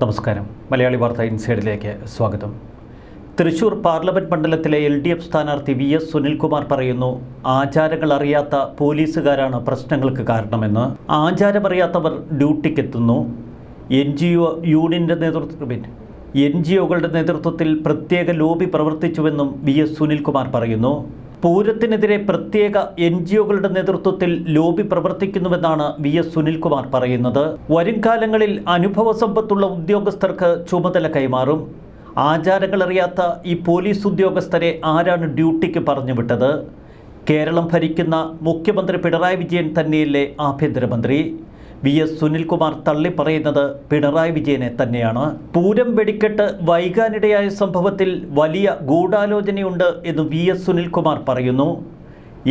നമസ്കാരം. മലയാളി വാർത്ത ഇൻസൈഡിലേക്ക് സ്വാഗതം. തൃശൂർ പാർലമെന്റ് മണ്ഡലത്തിലെ എൽ ഡി എഫ് സ്ഥാനാർത്ഥി വി എസ് സുനിൽകുമാർ പറയുന്നു ആചാരങ്ങൾ അറിയാത്ത പോലീസുകാരാണ് പ്രശ്നങ്ങൾക്ക് കാരണമെന്ന്. ആചാരമറിയാത്തവർ ഡ്യൂട്ടിക്കെത്തുന്നു. എൻ ജി ഒ യൂണിയന്റെ നേതൃത്വത്തിൽ എൻ ജി ഒകളുടെ നേതൃത്വത്തിൽ പ്രത്യേക ലോബി പ്രവർത്തിച്ചുവെന്നും വി എസ് സുനിൽകുമാർ പറയുന്നു. പൂരത്തിനെതിരെ പ്രത്യേക എൻ ജി ഒകളുടെ നേതൃത്വത്തിൽ ലോബി പ്രവർത്തിക്കുന്നുവെന്നാണ് വി എസ് സുനിൽകുമാർ പറയുന്നത്. വരും കാലങ്ങളിൽ അനുഭവ സമ്പത്തുള്ള ഉദ്യോഗസ്ഥർക്ക് ചുമതല കൈമാറും. ആചാരങ്ങളറിയാത്ത ഈ പോലീസ് ഉദ്യോഗസ്ഥരെ ആരാണ് ഡ്യൂട്ടിക്ക് പറഞ്ഞുവിട്ടത്? കേരളം ഭരിക്കുന്ന മുഖ്യമന്ത്രി പിണറായി വിജയൻ തന്നെയല്ലേ ആഭ്യന്തരമന്ത്രി? വി എസ് സുനിൽകുമാർ തള്ളിപ്പറയുന്നത് പിണറായി വിജയനെ തന്നെയാണ്. പൂരം വെടിക്കെട്ട് വൈകാനിടയായ സംഭവത്തിൽ വലിയ ഗൂഢാലോചനയുണ്ട് എന്ന് വി എസ് സുനിൽകുമാർ പറയുന്നു.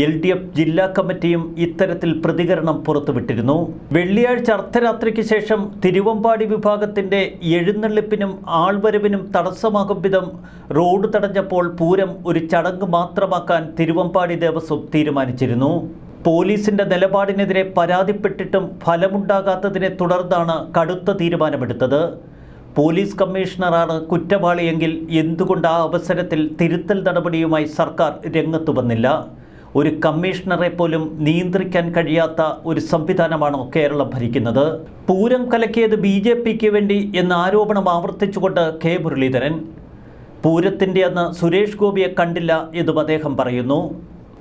എൽ ഡി എഫ് ജില്ലാ കമ്മിറ്റിയും ഇത്തരത്തിൽ പ്രതികരണം പുറത്തുവിട്ടിരുന്നു. വെള്ളിയാഴ്ച അർദ്ധരാത്രിക്ക് ശേഷം തിരുവമ്പാടി വിഭാഗത്തിന്റെ എഴുന്നള്ളിപ്പിനും ആൾവരവിനും തടസ്സമാകും വിധം റോഡ് തടഞ്ഞപ്പോൾ പൂരം ഒരു ചടങ്ങ് മാത്രമാക്കാൻ തിരുവമ്പാടി ദേവസ്വം തീരുമാനിച്ചിരുന്നു. പോലീസിന്റെ നിലപാടിനെതിരെ പരാതിപ്പെട്ടിട്ടും ഫലമുണ്ടാകാത്തതിനെ തുടർന്നാണ് കടുത്ത തീരുമാനമെടുത്തത്. പോലീസ് കമ്മീഷണറാണ് കുറ്റവാളിയെങ്കിൽ എന്തുകൊണ്ട് ആ അവസരത്തിൽ തിരുത്തൽ നടപടിയുമായി സർക്കാർ രംഗത്തു വന്നില്ല? ഒരു കമ്മീഷണറെ പോലും നിയന്ത്രിക്കാൻ കഴിയാത്ത ഒരു സംവിധാനമാണോ കേരളം ഭരിക്കുന്നത്? പൂരം കലക്കിയത് ബി ജെ പിക്ക് വേണ്ടി എന്ന ആരോപണം ആവർത്തിച്ചുകൊണ്ട് കെ മുരളീധരൻ. പൂരത്തിന്റെ അന്ന് സുരേഷ് ഗോപിയെ കണ്ടില്ല എന്നും അദ്ദേഹം പറയുന്നു.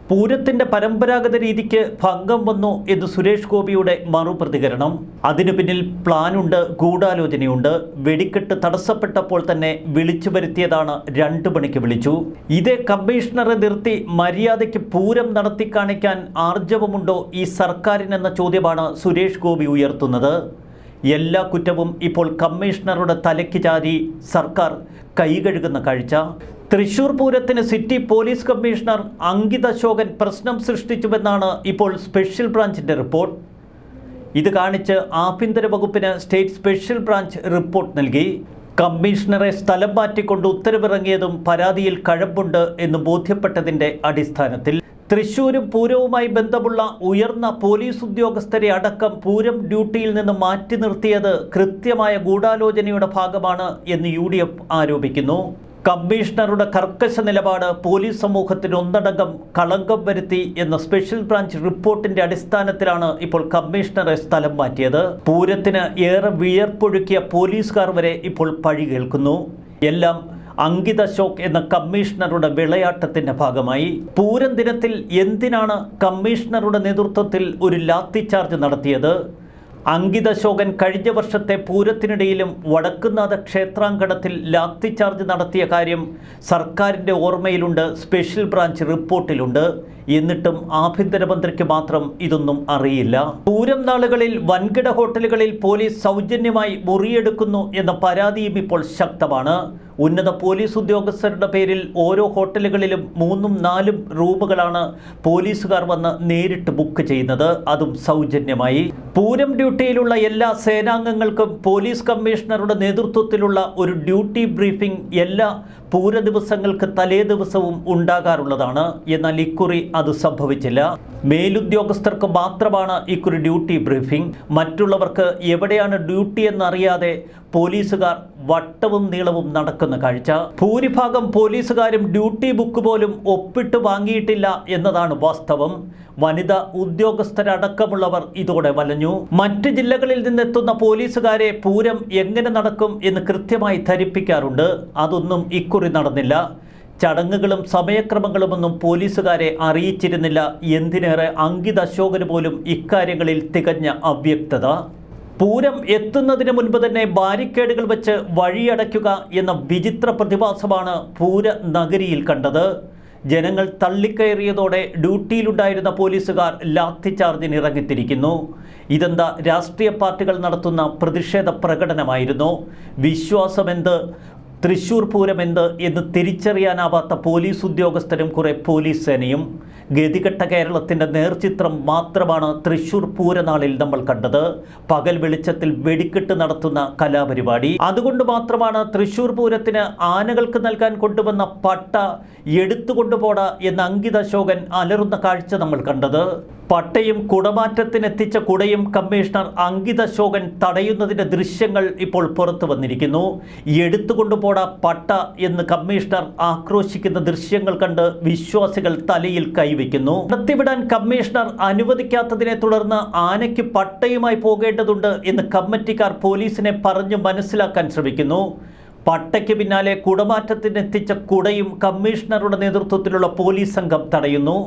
പൂരത്തിന്റെ പരമ്പരാഗത രീതിക്ക് ഭംഗം വന്നു എന്ന് സുരേഷ് ഗോപിയുടെ മറുപ്രതികരണം. അതിനു പിന്നിൽ പ്ലാനുണ്ട് ഗൂഢാലോചനയുണ്ട്. വെടിക്കെട്ട് തടസ്സപ്പെട്ടപ്പോൾ തന്നെ വിളിച്ചു വരുത്തിയതാണ് രണ്ടു മണിക്ക് വിളിച്ചു. ഇതേ കമ്മീഷണറെ നിർത്തി മര്യാദയ്ക്ക് പൂരം നടത്തി കാണിക്കാൻ ആർജവമുണ്ടോ ഈ സർക്കാരിനെന്ന ചോദ്യമാണ് സുരേഷ് ഗോപി ഉയർത്തുന്നത്. എല്ലാ കുറ്റവും ഇപ്പോൾ കമ്മീഷണറുടെ തലയ്ക്ക് ചാരി സർക്കാർ കൈകഴുകുന്ന കാഴ്ച. തൃശൂർ പൂരത്തിന് city police commissioner Ankita Ashokan പ്രശ്നം സൃഷ്ടിച്ചുവെന്നാണ് ഇപ്പോൾ സ്പെഷ്യൽ ബ്രാഞ്ചിന്റെ റിപ്പോർട്ട്. ഇത് കാണിച്ച് ആഭ്യന്തര വകുപ്പിന് സ്റ്റേറ്റ് സ്പെഷ്യൽ ബ്രാഞ്ച് റിപ്പോർട്ട് നൽകി. കമ്മീഷണറെ സ്ഥലം മാറ്റിക്കൊണ്ട് ഉത്തരവിറങ്ങിയതും പരാതിയിൽ കഴമ്പുണ്ട് എന്ന് ബോധ്യപ്പെട്ടതിന്റെ അടിസ്ഥാനത്തിൽ തൃശൂരും പൂരവുമായി ബന്ധമുള്ള ഉയർന്ന പോലീസ് ഉദ്യോഗസ്ഥരെ അടക്കം പൂരം ഡ്യൂട്ടിയിൽ നിന്ന് മാറ്റി നിർത്തിയത് കൃത്യമായ ഗൂഢാലോചനയുടെ ഭാഗമാണ് എന്ന് യു ആരോപിക്കുന്നു. കമ്മീഷണറുടെ കർക്കശ നിലപാട് പോലീസ് സമൂഹത്തിന് ഒന്നടങ്കം കളങ്കം വരുത്തി എന്ന സ്പെഷ്യൽ ബ്രാഞ്ച് റിപ്പോർട്ടിന്റെ അടിസ്ഥാനത്തിലാണ് ഇപ്പോൾ കമ്മീഷണറെ സ്ഥലം മാറ്റിയത്. പൂരത്തിന് ഏറെ വിയർപ്പൊഴുക്കിയ പോലീസുകാർ വരെ ഇപ്പോൾ പഴി കേൾക്കുന്നു. എല്ലാം അങ്കിത ശോക് എന്ന കമ്മീഷണറുടെ വിളയാട്ടത്തിന്റെ ഭാഗമായി. പൂരം ദിനത്തിൽ എന്തിനാണ് കമ്മീഷണറുടെ നേതൃത്വത്തിൽ ഒരു ലാത്തിചാർജ് നടത്തിയത്? അങ്കിത് ശോകൻ കഴിഞ്ഞ വർഷത്തെ പൂരത്തിനിടയിലും വടക്കുന്നാഥ ക്ഷേത്രാങ്കണത്തിൽ ലാത്തിചാർജ് നടത്തിയ കാര്യം സർക്കാരിന്റെ ഓർമ്മയിലുണ്ട് സ്പെഷ്യൽ ബ്രാഞ്ച് റിപ്പോർട്ടിലുണ്ട്. എന്നിട്ടും ആഭ്യന്തരമന്ത്രിക്ക് മാത്രം ഇതൊന്നും അറിയില്ല. പൂരം നാളുകളിൽ വൻകിട ഹോട്ടലുകളിൽ പോലീസ് സൗജന്യമായി മുറിയെടുക്കുന്നു എന്ന പരാതിയും ഇപ്പോൾ ശക്തമാണ്. ഉന്നത പോലീസ് ഉദ്യോഗസ്ഥരുടെ പേരിൽ ഓരോ ഹോട്ടലുകളിലും മൂന്നും നാലും റൂമുകളാണ് പോലീസുകാർ വന്ന് നേരിട്ട് ബുക്ക് ചെയ്യുന്നത്. അതും സൗജന്യമായി. പൂരം ഡ്യൂട്ടിയിലുള്ള എല്ലാ സേനാംഗങ്ങൾക്കും പോലീസ് കമ്മീഷണറുടെ നേതൃത്വത്തിലുള്ള ഒരു ഡ്യൂട്ടി ബ്രീഫിംഗ് എല്ലാ പൂര ദിവസങ്ങൾക്ക് തലേ ദിവസവും ഉണ്ടാകാറുള്ളതാണ്. എന്നാൽ ഇക്കുറി അത് സംഭവിച്ചില്ല. മേലുദ്യോഗസ്ഥർക്ക് മാത്രമാണ് ഇക്കുറി ഡ്യൂട്ടി ബ്രീഫിംഗ്. മറ്റുള്ളവർക്ക് എവിടെയാണ് ഡ്യൂട്ടി എന്നറിയാതെ പോലീസുകാർ വട്ടവും നീളവും നടക്കുന്ന കാഴ്ച. ഭൂരിഭാഗം പോലീസുകാരും ഡ്യൂട്ടി ബുക്ക് പോലും ഒപ്പിട്ട് വാങ്ങിയിട്ടില്ല എന്നതാണ് വാസ്തവം. വനിതാ ഉദ്യോഗസ്ഥരടക്കമുള്ളവർ ഇതോടെ വലഞ്ഞു. മറ്റ് ജില്ലകളിൽ നിന്നെത്തുന്ന പോലീസുകാരെ പൂരം എങ്ങനെ നടക്കും എന്ന് കൃത്യമായി ധരിപ്പിക്കാറുണ്ട്. അതൊന്നും ഇക്കുറി നടന്നില്ല. ചടങ്ങുകളും സമയക്രമങ്ങളുമൊന്നും പോലീസുകാരെ അറിയിച്ചിരുന്നില്ല. എന്തിനേറെ അങ്കിത് അശോകന് പോലും ഇക്കാര്യങ്ങളിൽ തികഞ്ഞ അവ്യക്തത. പൂരം എത്തുന്നതിന് മുൻപ് തന്നെ ബാരിക്കേഡുകൾ വെച്ച് വഴിയടയ്ക്കുക എന്ന വിചിത്ര പ്രതിഭാസമാണ് പൂര നഗരിയിൽ കണ്ടത്. ജനങ്ങൾ തള്ളിക്കയറിയതോടെ ഡ്യൂട്ടിയിലുണ്ടായിരുന്ന പോലീസുകാർ ലാത്തിചാർജിന് ഇറങ്ങിത്തിരിക്കുന്നു. ഇതെന്താ രാഷ്ട്രീയ പാർട്ടികൾ നടത്തുന്ന പ്രതിഷേധ പ്രകടനമായിരുന്നു? വിശ്വാസമെന്ത്? തൃശൂർ പൂരം എന്ത് എന്ന് തിരിച്ചറിയാനാവാത്ത പോലീസ് ഉദ്യോഗസ്ഥരും കുറെ പോലീസ് സേനയും. ഗതികെട്ട കേരളത്തിന്റെ നേർചിത്രം മാത്രമാണ് തൃശൂർ പൂരനാളിൽ നമ്മൾ കണ്ടത്. പകൽ വെളിച്ചത്തിൽ വെടിക്കെട്ട് നടത്തുന്ന കലാപരിപാടി. അതുകൊണ്ട് മാത്രമാണ് തൃശൂർ പൂരത്തിന് ആനകൾക്ക് നൽകാൻ കൊണ്ടുവന്ന പട്ട എടുത്തുകൊണ്ടുപോട എന്ന അങ്കിത അശോകൻ അലറുന്ന കാഴ്ച നമ്മൾ കണ്ടത്. പട്ടയും കുടമാറ്റത്തിനെത്തിച്ച കുടയും കമ്മീഷണർ അങ്കിത അശോകൻ തടയുന്നതിന്റെ ദൃശ്യങ്ങൾ ഇപ്പോൾ പുറത്തു വന്നിരിക്കുന്നു. എടുത്തുകൊണ്ടുപോട പട്ട എന്ന് കമ്മീഷണർ ആക്രോശിക്കുന്ന ദൃശ്യങ്ങൾ കണ്ട് വിശ്വാസികൾ തലയിൽ കൈവയ്ക്കുന്നു. നടത്തിവിടാൻ കമ്മീഷണർ അനുവദിക്കാത്തതിനെ തുടർന്ന് ആനയ്ക്ക് പട്ടയുമായി പോകേണ്ടതുണ്ട് എന്ന് കമ്മിറ്റിക്കാർ പോലീസിനെ പറഞ്ഞു മനസ്സിലാക്കാൻ ശ്രമിക്കുന്നു. പട്ടയ്ക്ക് പിന്നാലെ കുടമാറ്റത്തിനെത്തിച്ച കുടയും കമ്മീഷണറുടെ നേതൃത്വത്തിലുള്ള പോലീസ് സംഘം തടയുന്നു.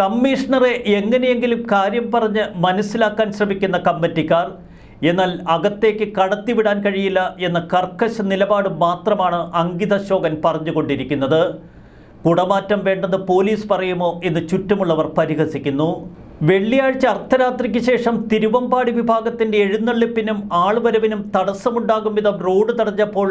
കമ്മീഷണറെ എങ്ങനെയെങ്കിലും കാര്യം പറഞ്ഞ് മനസ്സിലാക്കാൻ ശ്രമിക്കുന്ന കമ്മിറ്റിക്കാർ എന്നാൽ അകത്തേക്ക് കടത്തിവിടാൻ കഴിയില്ല എന്ന കർക്കശ നിലപാട് മാത്രമാണ് അങ്കിത ശോകൻ പറഞ്ഞുകൊണ്ടിരിക്കുന്നത്. കുടമാറ്റം വേണ്ടെന്ന് പോലീസ് പറയുമോ എന്ന് ചുറ്റുമുള്ളവർ പരിഹസിക്കുന്നു. വെള്ളിയാഴ്ച അർദ്ധരാത്രിക്ക് ശേഷം തിരുവമ്പാടി വിഭാഗത്തിന്റെ എഴുന്നള്ളിപ്പിനും ആൾവരവിനും തടസ്സമുണ്ടാകും വിധം റോഡ് തടഞ്ഞപ്പോൾ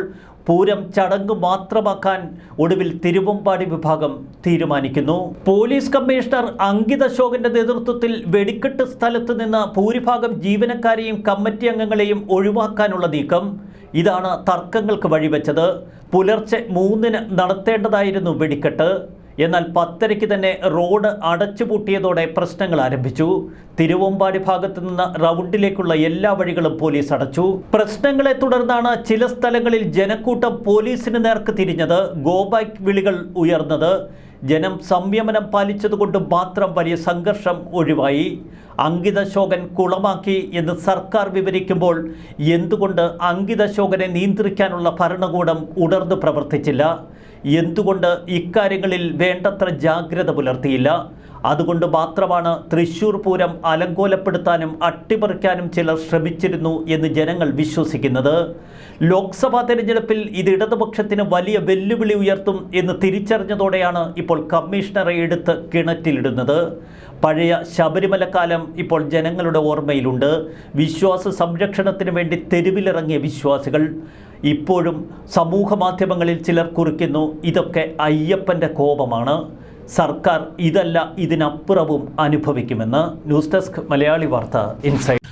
പൂരം ചടങ്ങ് മാത്രമാക്കാൻ ഒടുവിൽ തിരുവമ്പാടി വിഭാഗം തീരുമാനിക്കുന്നു. പോലീസ് കമ്മീഷണർ അങ്കിത അശോകന്റെ നേതൃത്വത്തിൽ വെടിക്കെട്ട് സ്ഥലത്ത് നിന്ന് ഭൂരിഭാഗം ജീവനക്കാരെയും കമ്മിറ്റി അംഗങ്ങളെയും ഒഴിവാക്കാനുള്ള നീക്കം. ഇതാണ് തർക്കങ്ങൾക്ക് വഴിവെച്ചത്. പുലർച്ചെ മൂന്നിന് നടത്തേണ്ടതായിരുന്നു വെടിക്കെട്ട്. എന്നാൽ പത്തരയ്ക്ക് തന്നെ റോഡ് അടച്ചുപൂട്ടിയതോടെ പ്രശ്നങ്ങൾ ആരംഭിച്ചു. തിരുവമ്പാടി ഭാഗത്തു നിന്ന് റൗണ്ടിലേക്കുള്ള എല്ലാ വഴികളും പോലീസ് അടച്ചു. പ്രശ്നങ്ങളെ തുടർന്നാണ് ചില സ്ഥലങ്ങളിൽ ജനക്കൂട്ടം പോലീസിന് നേർക്ക് തിരിഞ്ഞത്. ഗോബാക്ക് വിളികൾ ഉയർന്നത്. ജനം സംയമനം പാലിച്ചതുകൊണ്ട് മാത്രം വലിയ സംഘർഷം ഒഴിവായി. അങ്കിത അശോകൻ കുളമാക്കി എന്ന് സർക്കാർ വിവരിക്കുമ്പോൾ എന്തുകൊണ്ട് അങ്കിത അശോകനെ നിയന്ത്രിക്കാനുള്ള ഭരണകൂടം ഉണർന്നു പ്രവർത്തിച്ചില്ല? എന്തുകൊണ്ട് ഇക്കാര്യങ്ങളിൽ വേണ്ടത്ര ജാഗ്രത പുലർത്തിയില്ല? അതുകൊണ്ട് മാത്രമാണ് തൃശൂർ പൂരം അലങ്കോലപ്പെടുത്താനും അട്ടിമറിക്കാനും ചിലർ ശ്രമിച്ചിരുന്നു എന്ന് ജനങ്ങൾ വിശ്വസിക്കുന്നത്. ലോക്സഭാ തെരഞ്ഞെടുപ്പിൽ ഇത് ഇടതുപക്ഷത്തിന് വലിയ വെല്ലുവിളി ഉയർത്തും എന്ന് തിരിച്ചറിഞ്ഞതോടെയാണ് ഇപ്പോൾ കമ്മീഷണറെ എടുത്ത് കിണറ്റിലിടുന്നത്. പഴയ ശബരിമല കാലം ഇപ്പോൾ ജനങ്ങളുടെ ഓർമ്മയിലുണ്ട്. വിശ്വാസ സംരക്ഷണത്തിന് വേണ്ടി തെരുവിലിറങ്ങിയ വിശ്വാസികൾ. ഇപ്പോഴും സമൂഹ മാധ്യമങ്ങളിൽ ചിലർ കുറിക്കുന്നു ഇതൊക്കെ അയ്യപ്പന്റെ കോപമാണ്. സർക്കാർ ഇതല്ല ഇതിനപ്പുറവും അനുഭവിക്കുമെന്ന് ന്യൂസ് ഡെസ്ക് മലയാളി വാർത്ത ഇൻസൈഡ്